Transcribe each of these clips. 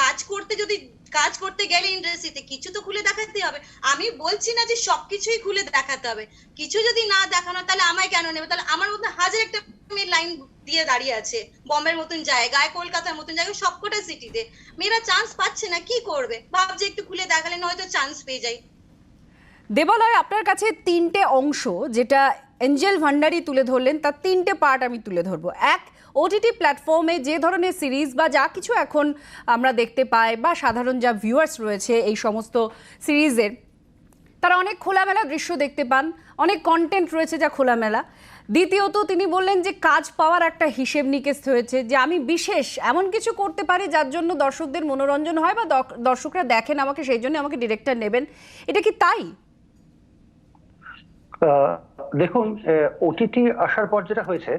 কাজ করতে যদি, কাজ করতে গেলে ইন্ডাস্ট্রিতে কিছু তো খুলে দেখাতে হবে। আমি বলছি না যে সবকিছুই খুলে দেখাতে হবে। কিছু যদি না দেখানো, তাহলে আমায় কেন নেবে? তাহলে আমার মধ্যে হাজার একটা লাইন দিয়ে দাঁড়িয়ে আছে। বম্বের মতন জায়গায়, কলকাতার মতন জায়গায়, সবকটা সিটিতে মেয়েরা চান্স পাচ্ছে না, কি করবে? ভাবছে একটু খুলে দেখালে হয়তো চান্স পেয়ে যায়। দেবালয়, আপনার কাছে তিনটে অংশ, যেটা এঞ্জেল ভান্ডারি তুলে ধরলেন, তার তিনটে পার্ট আমি তুলে ধরবো। এক ওটিটি প্ল্যাটফর্মে যে ধরনের সিরিজ বা যা কিছু এখন আমরা দেখতে পাই বা সাধারণ যা ভিউয়ার্স রয়েছে এই সমস্ত সিরিজের তারা অনেক খোলামেলা দৃশ্য দেখতে পান, অনেক কন্টেন্ট রয়েছে যা খোলামেলা। দ্বিতীয়ত তিনি বললেন যে কাজ পাওয়ার একটা হিসেব নিকেশ হয়েছে যে আমি বিশেষ এমন কিছু করতে পারি যার জন্য দর্শকদের মনোরঞ্জন হয় বা দর্শকরা দেখেন আমাকে, সেই জন্য আমাকে ডিরেক্টর নেবেন। এটা কি তাই? দেখুন ওটিটি আসার পর যেটা হয়েছে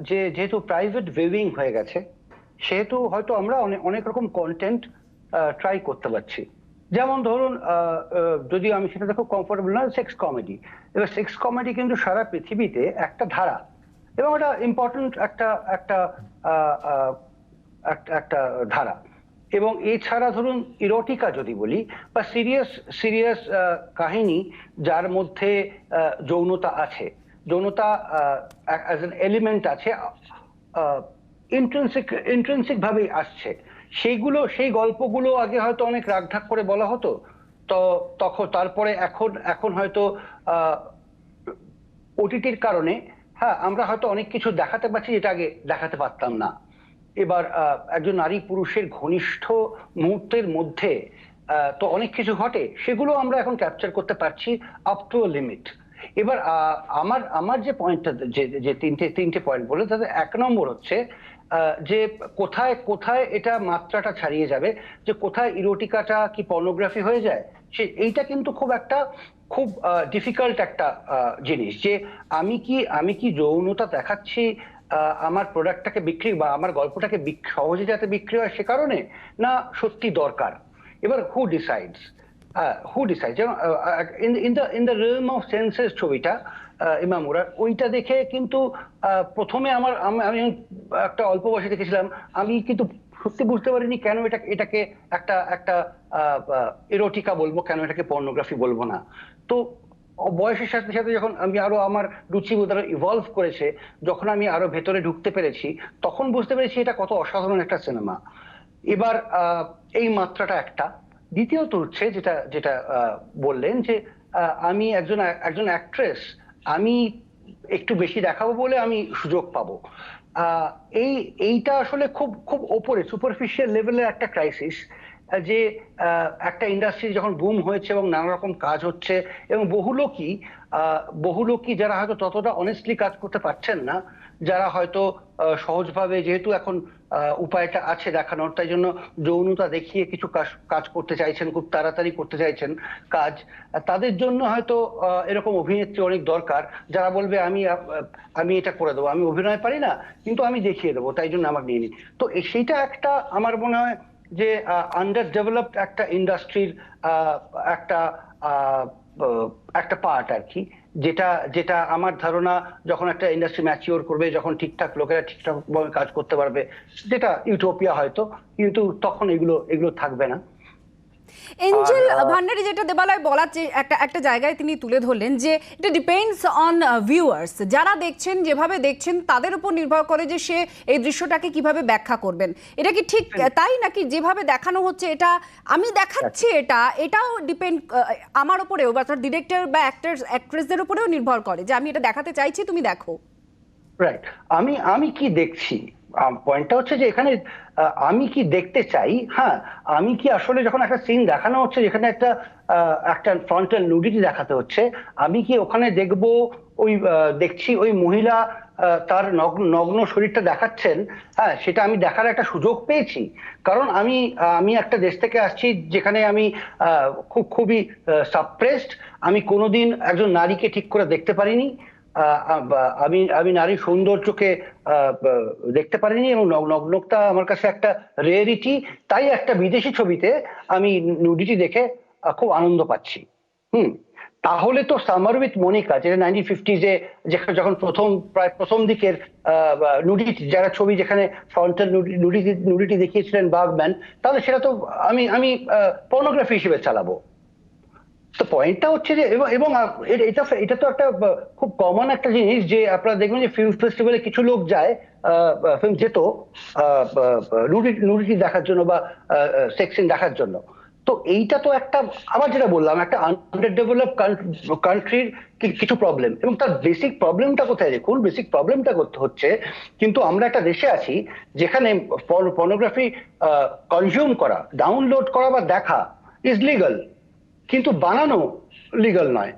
যে, যেহেতু প্রাইভেট ভিউইং হয়ে গেছে, সেহেতু হয়তো আমরা অনেক রকম কন্টেন্ট ট্রাই করতে পারছি। যেমন ধরুন যদি আমি সেটা দেখো কমফোর্টেবল না সেক্স কমেডি এবার সেক্স কমেডি কিন্তু সারা পৃথিবীতে একটা ধারা। এবং এটা ইম্পর্টেন্ট একটা, একটা- একটা ধারা। এবং এছাড়া ধরুন ইরোটিকা যদি বলি, বা সিরিয়াস সিরিয়াস কাহিনী যার মধ্যে যৌনতা আছে যৌনতা অ্যাজ এন এলিমেন্ট আছে ইন্ট্রেন্সিক ইন্ট্রেন্সিক ভাবেই আসছে। সেইগুলো, সেই গল্পগুলো আগে হয়তো অনেক রাগঢাক করে বলা হতো, তো তখন তারপরে এখন এখন হয়তো ওটিটির কারণে হ্যাঁ আমরা হয়তো অনেক কিছু দেখাতে পারছি যেটা আগে দেখাতে পারতাম না। এবার একজন নারী পুরুষের ঘনিষ্ঠ মুহূর্তের মধ্যে তো অনেক কিছু ঘটে, সেগুলো আমরা এখন ক্যাপচার করতে পারছি আপ টু লিমিট এবার আমার আমার যে পয়েন্টটা যে যে তিনটে তিনটে পয়েন্ট বলে তাতে এক নম্বর হচ্ছে যে কোথায় কোথায় এটা মাত্রাটা ছাড়িয়ে যাবে, যে কোথায় ইরোটিকাটা কি পর্নোগ্রাফি হয়ে যায়, সে, এইটা কিন্তু খুব একটা, খুব ডিফিকাল্ট একটা জিনিস, যে আমি কি আমি কি যৌনতা দেখাচ্ছি আমার প্রোডাক্টটাকে বিক্রি বা আমার গল্পটাকে সহজে যাতে বিক্রি হয় সে কারণে, না সত্যি দরকার? এবার হু ডিসাইডস হু ডিসাইড যেমন in the in the realm of senses ছবিটা আহ, ইমামুরা ওইটা দেখে কিন্তু প্রথমে আমার আমি একটা অল্প বয়সে দেখেছিলাম আমি কিন্তু সত্যি বুঝতে পারিনি কেন এটা এটাকে একটা একটা এরোটিকা বলব কেন এটাকে পর্নোগ্রাফি বলব না। তো বয়সের সাথে সাথে যখন আমি আরও আমার রুচিবোধ ইভলভ করেছে যখন আমি আরও ভেতরে ঢুকতে পেরেছি তখন বুঝতে পেরেছি এটা কত অসাধারণ একটা সিনেমা এবার এই মাত্রাটা একটা। দ্বিতীয়ত হচ্ছে যেটা যেটা বললেন যে আমি একজন একজন অ্যাক্ট্রেস আমি একটু বেশি দেখাবো বলে আমি সুযোগ পাবো। এই, এইটা আসলে খুব খুব ওপরে সুপারফিশিয়াল লেভেলের একটা ক্রাইসিস যে একটা ইন্ডাস্ট্রি যখন বুম হয়েছে এবং নানা রকম কাজ হচ্ছে এবং বহু লোকই বহু লোকই যারা হয়তো ততটা অনেস্টলি কাজ করতে পারছেন না, যারা হয়তো সহজভাবে যেহেতু এখন উপায়টা আছে দেখানোর, তাই জন্য যৌনতা দেখিয়ে কিছু কাজ করতে চাইছেন, খুব তাড়াতাড়ি করতে চাইছেন কাজ, তাদের জন্য হয়তো এরকম অভিনেত্রী অনেক দরকার যারা বলবে, আমি আমি এটা করে দেবো, আমি অভিনয় পারি না, কিন্তু আমি দেখিয়ে দেবো, তাই জন্য আমাকে নিয়ে নি তো সেইটা একটা আমার মনে হয় যে আন্ডার ডেভেলপড একটা ইন্ডাস্ট্রির একটা একটা পার্ট আর কি যেটা যেটা আমার ধারণা যখন একটা ইন্ডাস্ট্রি ম্যাচিওর করবে, যখন ঠিকঠাক লোকেরা ঠিকঠাক ভাবে কাজ করতে পারবে, যেটা ইউটোপিয়া হয়তো, কিন্তু তখন এগুলো এগুলো থাকবে না। এঞ্জেল ভান্ডারি যেটা দেবালয় বলার যে একটা একটা জায়গায় তিনি তুলে ধরলেন যে এটা ডিপেন্ডস অন ভিউয়ার্স যারা দেখছেন যেভাবে দেখছেন তাদের উপর নির্ভর করে যে সে এই দৃশ্যটাকে কীভাবে ব্যাখ্যা করবেন। এটা কি ঠিক তাই নাকি যেভাবে দেখানো হচ্ছে এটা আমি দেখাচ্ছি এটা এটাও ডিপেন্ড আমার উপরেও বা ডিরেক্টর বা অ্যাক্টার্স অ্যাক্ট্রেসদের উপরেও নির্ভর করে যে আমি এটা দেখাতে চাইছি তুমি দেখো। রাইট আমি আমি কি দেখছি? পয়েন্টটা হচ্ছে যে এখানে আমি কি দেখতে চাই? হ্যাঁ আমি কি আসলে যখন একটা সিন দেখানো হচ্ছে, যেখানে একটা একটা ফ্রন্টাল নুডিটি দেখাতে হচ্ছে, আমি কি ওখানে দেখব ওই দেখছি ওই মহিলা তার নগ্ন শরীরটা দেখাচ্ছেন? হ্যাঁ সেটা আমি দেখার একটা সুযোগ পেয়েছি। কারণ আমি আমি একটা দেশ থেকে আসছি যেখানে আমি খুব, খুবই সাপ্রেসড আমি কোনোদিন একজন নারীকে ঠিক করে দেখতে পারিনি। আমি আমি নারীর সৌন্দর্যকে দেখতে পারিনি এবং নগ- নগ্নতা আমার কাছে একটা রেয়ারিটি তাই একটা বিদেশি ছবিতে আমি নুডিটি দেখে খুব আনন্দ পাচ্ছি। হুম, তাহলে তো সামার উইথ মনিকা যেটা নাইনটিন ফিফটিজে যেখানে যখন প্রথম, প্রায় প্রথম দিকের নুডিটি যারা ছবি যেখানে ফ্রন্টাল নুডিটি নুডিটি দেখিয়েছিলেন বাগম্যান তাহলে সেটা তো আমি আমি পর্নোগ্রাফি হিসেবে চালাবো। তো পয়েন্টটা হচ্ছে যে, এবং এটা এটা তো একটা খুব কমন একটা জিনিস যে, আপনারা দেখবেন যে ফিল্ম ফেস্টিভ্যালে কিছু লোক যায় ফিল্ম যেত নুডিটি দেখার জন্য বা সেক্সিন দেখার জন্য। তো এইটা তো একটা, আবার যেটা বললাম, একটা আন্ডার ডেভেলপ কান্ট্রির কিছু প্রবলেম এবং তার বেসিক প্রবলেমটা কোথায় দেখুন? বেসিক প্রবলেমটা করতে হচ্ছে, কিন্তু আমরা একটা দেশে আছি, যেখানে পর্নোগ্রাফি কনজিউম করা ডাউনলোড করা বা দেখা ইজ লিগাল কিন্তু বানানো লিগাল নয়।